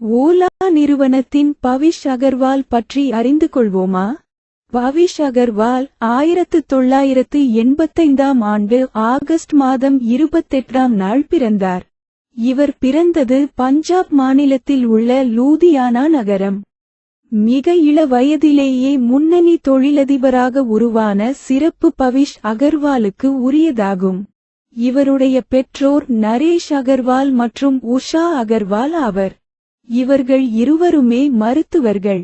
ஓலா நிறுவனத்தின் பவிஷ் அகர்வால் பற்றி அறிந்து கொள்வோமா? பவிஷ் அகர்வால் ஆயிரத்து தொள்ளாயிரத்து எண்பத்தைந்தாம் ஆண்டு ஆகஸ்ட் மாதம் இருபத்தெட்டாம் நாள் பிறந்தார். இவர் பிறந்தது பஞ்சாப் மாநிலத்தில் உள்ள லூதியானா நகரம். மிக இள வயதிலேயே முன்னணி தொழிலதிபராக உருவான சிறப்பு பவிஷ் அகர்வாலுக்கு உரியதாகும். இவருடைய பெற்றோர் நரேஷ் அகர்வால் மற்றும் உஷா அகர்வால் ஆவர். இவர்கள் இருவருமே மருத்துவர்கள்.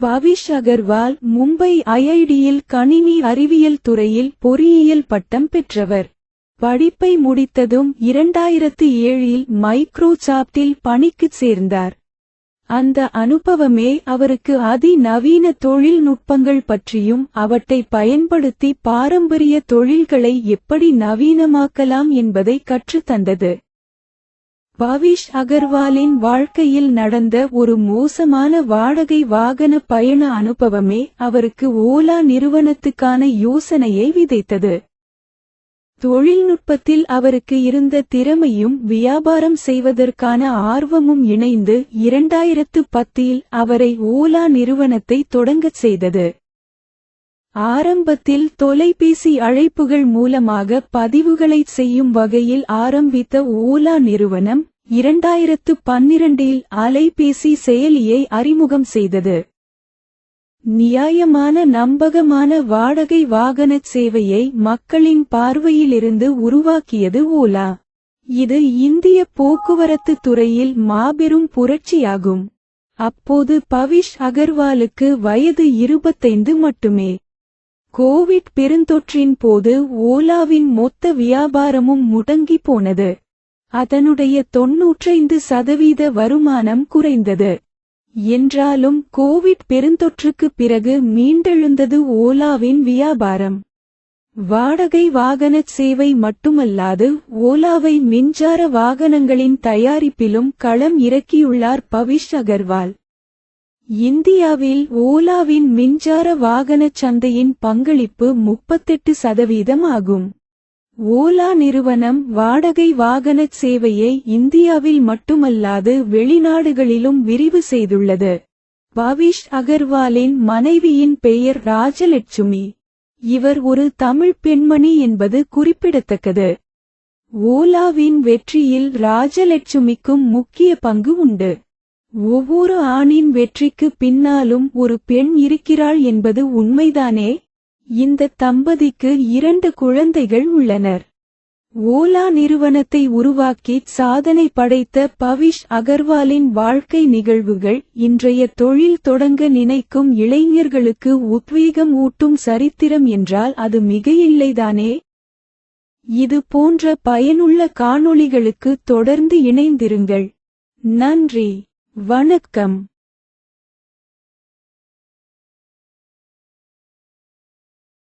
பவிஷ் அகர்வால் மும்பை ஐஐடியில் கணினி அறிவியல் துறையில் பொறியியல் பட்டம் பெற்றவர். படிப்பை முடித்ததும் இரண்டாயிரத்து ஏழில் மைக்ரோசாப்டில் பணிக்குச் சேர்ந்தார். அந்த அனுபவமே அவருக்கு அதிநவீன தொழில்நுட்பங்கள் பற்றியும் அவற்றை பயன்படுத்தி பாரம்பரிய தொழில்களை எப்படி நவீனமாக்கலாம் என்பதை கற்றுத்தந்தது. பவிஷ் அகர்வாலின் வாழ்க்கையில் நடந்த ஒரு மோசமான வாடகை வாகன பயண அனுபவமே அவருக்கு ஓலா நிறுவனத்துக்கான யோசனையை விதைத்தது. தொழில்நுட்பத்தில் அவருக்கு இருந்த திறமையும் வியாபாரம் செய்வதற்கான ஆர்வமும் இணைந்து இரண்டாயிரத்து பத்தில் அவரை ஓலா நிறுவனத்தை தொடங்கச் செய்தது. ஆரம்பத்தில் தொலைபேசி அழைப்புகள் மூலமாக பதிவுகளை செய்யும் வகையில் ஆரம்பித்த ஓலா நிறுவனம் இரண்டாயிரத்து பன்னிரண்டில் அலைபேசி செயலியை அறிமுகம் செய்தது. நியாயமான நம்பகமான வாடகை வாகனச் சேவையை மக்களின் பார்வையிலிருந்து உருவாக்கியது ஓலா. இது இந்திய போக்குவரத்து துறையில் மாபெரும் புரட்சியாகும். அப்போது பவிஷ் அகர்வாலுக்கு வயது இருபத்தைந்து மட்டுமே. கோவிட் பெருந்தொற்றின் போது ஓலாவின் மொத்த வியாபாரமும் முடங்கி போனது. அதனுடைய தொன்னூற்றைந்து சதவீத வருமானம் குறைந்தது. என்றாலும் கோவிட் பெருந்தொற்றுக்கு பிறகு மீண்டெழுந்தது ஓலாவின் வியாபாரம். வாடகை வாகனச் சேவை மட்டுமல்லாது ஓலாவை மின்சார வாகனங்களின் தயாரிப்பிலும் களம் இறக்கியுள்ளார் பவிஷ் அகர்வால். இந்தியாவில் ஓலாவின் மின்சார வாகனச் சந்தையின் பங்களிப்பு முப்பத்தெட்டு சதவீதம் ஆகும். ஓலா நிறுவனம் வாடகை வாகனச் சேவையை இந்தியாவில் மட்டுமல்லாது வெளிநாடுகளிலும் விரிவு செய்துள்ளது. பவிஷ் அகர்வாலின் மனைவியின் பெயர் ராஜலட்சுமி. இவர் ஒரு தமிழ் பெண்மணி என்பது குறிப்பிடத்தக்கது. ஓலாவின் வெற்றியில் ராஜலட்சுமிக்கும் முக்கிய பங்கு உண்டு. ஒவ்வொரு ஆணின் வெற்றிக்கு பின்னாலும் ஒரு பெண் இருக்கிறாள் என்பது உண்மைதானே? இந்த தம்பதிக்கு இரண்டு குழந்தைகள் உள்ளனர். ஓலா நிறுவனத்தை உருவாக்கி சாதனை படைத்த பவிஷ் அகர்வாலின் வாழ்க்கை நிகழ்வுகள் இன்றைய தொழில் தொடங்க நினைக்கும் இளைஞர்களுக்கு உத்வேகம் ஊட்டும் சரித்திரம் என்றால் அது மிகையில்லைதானே? இது போன்ற பயனுள்ள காணொளிகளுக்கு தொடர்ந்து இணைந்திருங்கள். நன்றி. வணக்கம்.